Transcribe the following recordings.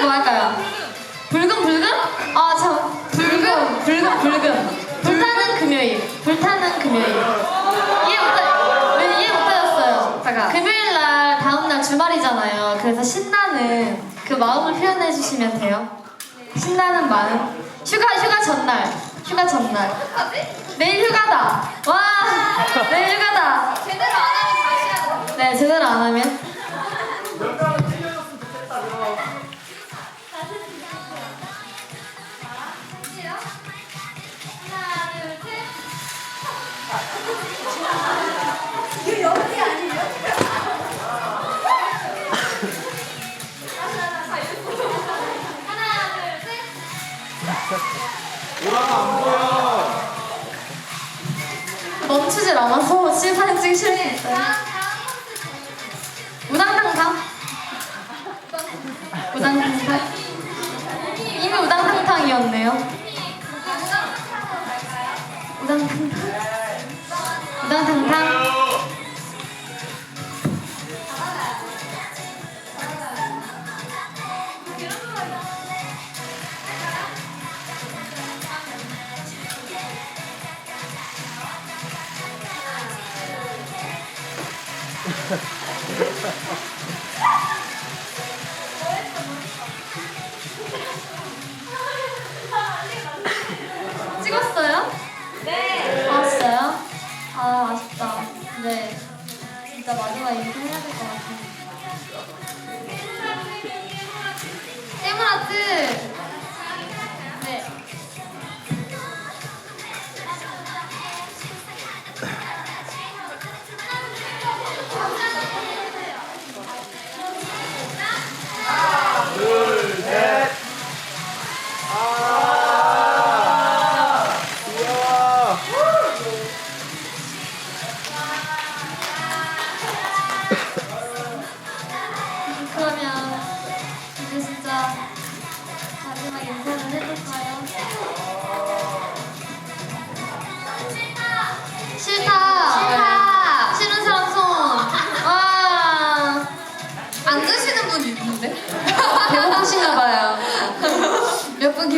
뭐 할까요? 붉은 붉은? 아, 참. 붉은, 붉은, 붉은. 불타는 금요일. 불타는 금요일. 이해 못하, 왜 이해 못하셨어요? 잠깐. 금요일 날, 다음 날 주말이잖아요. 그래서 신나는 그 마음을 표현해 주시면 돼요. 신나는 마음. 휴가, 휴가 전날. 휴가 전날. 내일 휴가다. 와, 내일 휴가다. 제대로 안 하면 다시 돼. 네, 제대로 안 하면. 멈추질 않아서 실사진 찍기 다음 우당탕탕. 우당탕탕. 이미 우당탕탕이었네요. 우당탕탕. 우당탕탕. Thank you.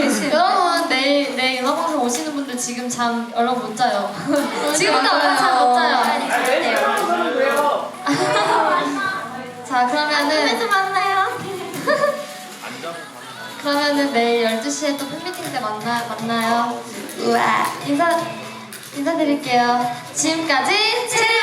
여러분 내일 내일 음악방송 오시는 분들 지금 잠 얼른 못 자요. 지금부터 맞아요. 잠못 자요. 왜요? 자 그러면은 만나요. 그러면은 내일 12시에 또 팬미팅 때 만나 만나요. 우와 인사 인사드릴게요. 지금까지 체리